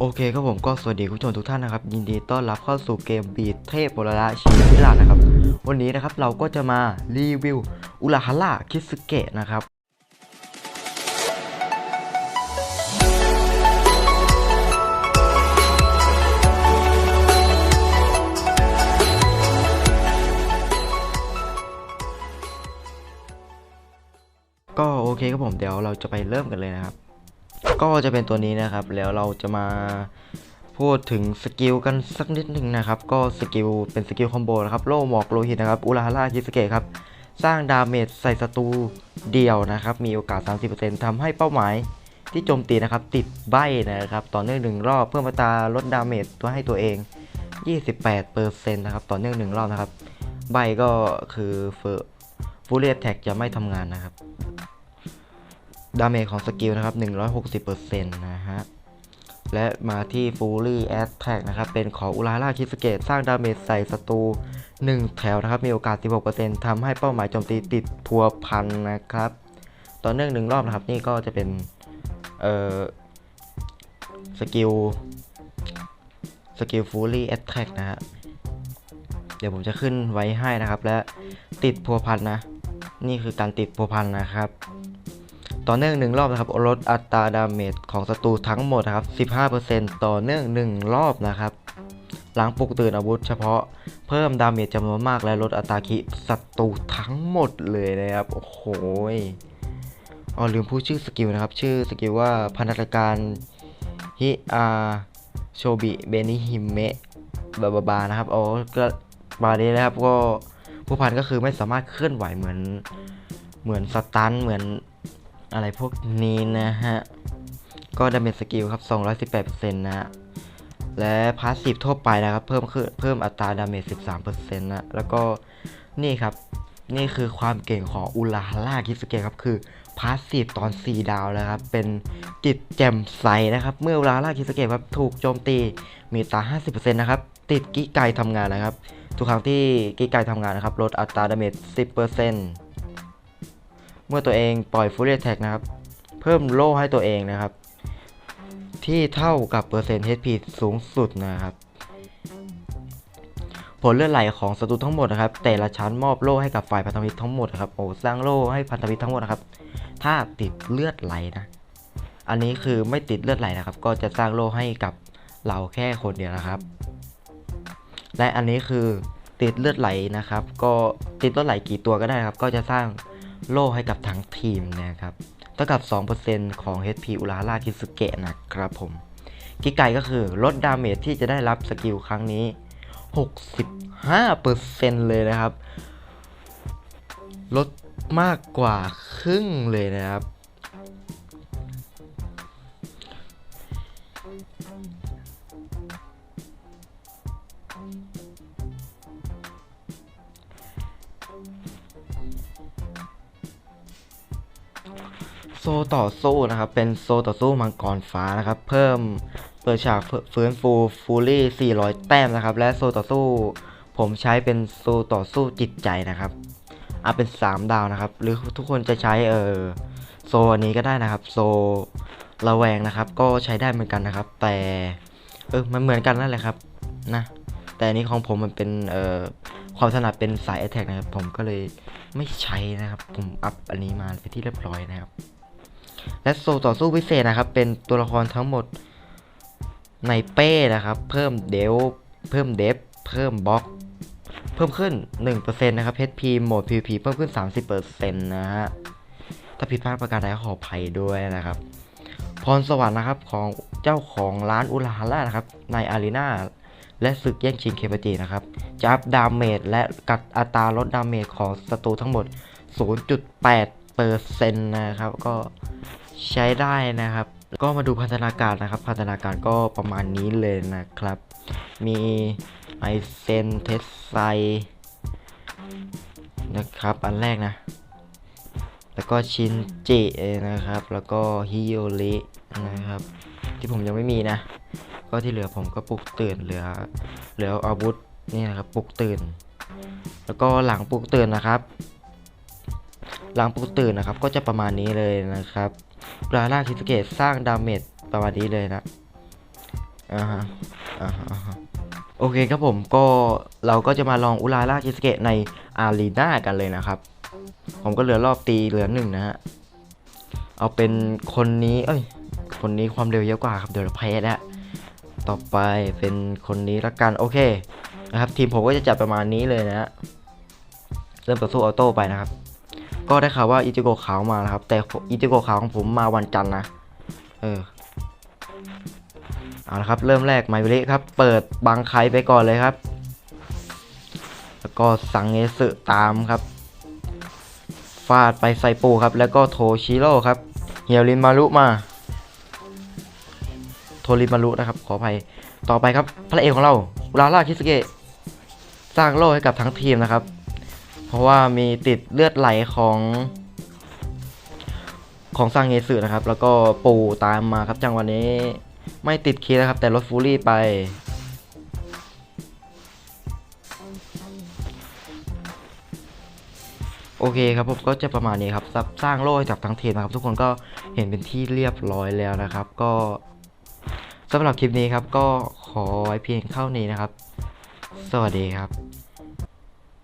โอเคครับผมก็สวัสดีคุณผู้ชมทุกท่านนะครับ ยินดีต้อนรับเข้าสู่เกมบีทเทพโบราณชีวิลานะครับ วันนี้นะครับเราก็จะมารีวิวอุลาฮาร่าคิสเกะนะครับก็โอเคครับผมเดี๋ยวเราจะไปเริ่มกันเลยนะครับ ก็จะเป็นตัวนี้นะครับ แล้วเราจะมาพูดถึงสกิลกันสักนิดหนึ่งนะครับ ก็สกิลเป็นสกิลคอมโบนะครับโล่หมอกโลหิตนะครับอุลาฮาร่าคิสเกะครับสร้างดาเมจใส่ศัตรูเดียวนะครับ มีโอกาส 30%ทำให้เป้าหมายที่โจมตีนะครับ ติดใบนะครับ ต่อเนื่องหนึ่งรอบเพื่อมาตาลดดาเมจตัวให้ตัวเอง 28%นะครับต่อเนื่องหนึ่งรอบนะครับ ใบก็คือเฟอร์ฟูเรียแท็กจะไม่ทำงานนะครับ ดาเมจของสกิลนะครับ 160%นะฮะ และมาที่ Fully Attack นะครับ เป็นของอุราล่าคิสเกตสร้างดาเมจใส่ศัตรู1 แถวนะครับ มีโอกาส 16%ทำให้เป้าหมายโจมตีติดพัวพันนะครับ ต่อเนื่องหนึ่งรอบนะครับ นี่ก็จะเป็น เอ่อ สกิล สกิล Fully Attack นะฮะ เดี๋ยวผมจะขึ้นไว้ให้นะครับ และติดพัวพันนะ นี่คือการติดพัวพันนะครับ ต่อเนื่องหนึ่งรอบนะครับลดอัตราดาเมจของศัตรูทั้งหมดนะครับ 15%ต่อเนื่องหนึ่งรอบนะครับ หลังปลุกตื่นอาวุธเฉพาะเพิ่มดาเมจจำนวนมากและลดอัตราคิศัตรูทั้งหมดเลยนะครับ โอ้โหอ๋อลืมพูดชื่อสกิลนะครับ ชื่อสกิลว่าพันธการฮิอาโชบิเบนิฮิเมะบาบาบานะครับอ๋อก็บานี้นะครับก็ผู้พันก็คือไม่สามารถเคลื่อนไหวเหมือนเหมือนสตันเหมือน อะไรพวกนี้นะฮะ ก็ดาเมจสกิลครับ 218%นะฮะ และพาสซีฟทั่วไปนะครับ เพิ่มขึ้นเพิ่มอัตราดาเมจ 13%นะ แล้วก็นี่ครับ นี่คือความเก่งของอุลาฮาร่าคิสเกะครับ คือพาสซีฟตอน 4 ดาวแล้วครับ เป็นจิตแจ่มใสนะครับ เมื่ออุลาฮาร่าคิสเกะครับถูกโจมตีมีตา 50%นะครับ ติดกี้ไกทำงานนะครับ ทุกครั้งที่กี้ไกทำงานนะครับ ลดอัตราดาเมจ 10% เมื่อตัวเองปล่อยฟูเรียแท็กนะครับ เพิ่มโล่ให้ตัวเองนะครับ ที่เท่ากับเปอร์เซ็นต์ HP สูงสุดนะครับ ผลเลือดไหลของศัตรูทั้งหมดนะครับ แต่ละชั้นมอบโล่ให้กับฝ่ายพันธมิตรทั้งหมดนะครับโอ้สร้างโล่ให้พันธมิตรทั้งหมดนะครับ ถ้าติดเลือดไหลนะ อันนี้คือไม่ติดเลือดไหลนะครับ ก็จะสร้างโล่ให้กับเราแค่คนเดียวนะครับ และอันนี้คือติดเลือดไหลนะครับ ก็ติดเลือดไหลกี่ตัวก็ได้ครับ ก็จะสร้าง โล่ให้กับทั้งทีมนะครับเท่ากับ 2%ของ HP อุราราคิสุเกะนะครับผมกิไกก็คือลดดาเมจที่จะได้รับสกิลครั้งนี้ 65%เลยนะครับ ลดมากกว่าครึ่งเลยนะครับ โซต่อสู้นะครับ เป็นโซต่อสู้มังกรฟ้านะครับ เพิ่มเปิดฉากฟื้นฟูฟูลี่ 400 แต้มนะครับ และโซต่อสู้ ผมใช้เป็นโซต่อสู้จิตใจนะครับเอาเป็น 3 ดาวนะครับ หรือทุกคนจะใช้เออโซอันนี้ก็ได้นะครับ โซระแวงนะครับ ก็ใช้ได้เหมือนกันนะครับ แต่เออมันเหมือนกันนั่นแหละครับนะแต่อันนี้ของผมมันเป็นเอ่อความถนัดเป็นสาย Attack นะครับ ผมก็เลยไม่ใช้นะครับ ผมอัพอันนี้มาไปที่เรียบร้อยนะครับ และโซต่อสู้พิเศษนะครับ เป็นตัวละครทั้งหมดในเป้นะครับ เพิ่มเดลเพิ่มเดฟเพิ่มบล็อก เพิ่มขึ้น 1%นะครับ HP โหมด PVP เพิ่มขึ้น 30%นะฮะถ้าผิดพลาดประการใดขออภัยด้วยนะครับ พรสวรรค์นะครับของเจ้าของร้านอุลาฮาร่านะครับ ในอารีนาและศึกแย่งชิงเคปจีนะครับจะอัพดาเมจและกัดอัตราลดดาเมจของศัตรูทั้งหมด 0.8 ปอร์เซ็นะครับ ก็ใช้ได้นะครับ ก็มาดูพัฒนาการนะครับ พัฒนาการก็ประมาณนี้เลยนะครับ มีไอเซนเทสไซนะครับ อันแรกนะ แล้วก็ชินจินะครับ แล้วก็ฮิโยรินะครับ ที่ผมยังไม่มีนะ ก็ที่เหลือผมก็ปลุกตื่นเหลือเหลืออาวุธนี่นะครับปลุกตื่น แล้วก็หลังปลุกตื่นนะครับ หลังปลุกตื่นนะครับ ก็จะประมาณนี้เลยนะครับราล่าคิสเกตสร้างดาเมจประมาณนี้เลยนะอ่าฮะอ่าฮะโอเคครับผมก็เราก็จะมาลองอุลาล่าชิสเกะในอารีนากันเลยนะครับ ผมก็เหลือรอบตีเหลือหนึ่งนะฮะเอาเป็นคนนี้ เอ้ย คนนี้ความเร็วเยอะกว่าครับเดี๋ยวเราแพ้แล้วต่อไปเป็นคนนี้ละกันโอเคนะครับ ทีมผมก็จะจัดประมาณนี้เลยนะฮะเริ่มต่อสู้ออโต้ไปนะครับ ก็ได้ข่าวว่าอิจิโกะขาวมานะครับ แต่อิจิโกะขาวของผมมาวันจันทร์นะ เออ เอาละครับ เริ่มแรกไมเวลิครับ เปิดบังไคไปก่อนเลยครับ แล้วก็สังเงสึตามครับ ฟาดไปไซปูครับ แล้วก็โทชิโร่ครับ เฮียรินมารุมา โทริมารุนะครับ ขออภัย ต่อไปครับ พระเอกของเรา ราล่าคิสเกะ สร้างโล่ให้กับทั้งทีมนะครับ ราะว่ามีติดเลือดไหลของของซังเงสึนะครับ แล้วก็ปูตามมาครับจังวะนี้ไม่ติดคีนะครับ แต่ลดฟูรี่ไป โอเคครับผมก็จะประมาณนี้ครับสร้างสางโล่ให้กับทั้งทีมนะครับ ทุกคนก็เห็นเป็นที่เรียบร้อยแล้วนะครับ ก็สำหรับคลิปนี้ครับ ก็ขอไว้เพียงเท่านี้นะครับ สวัสดีครับ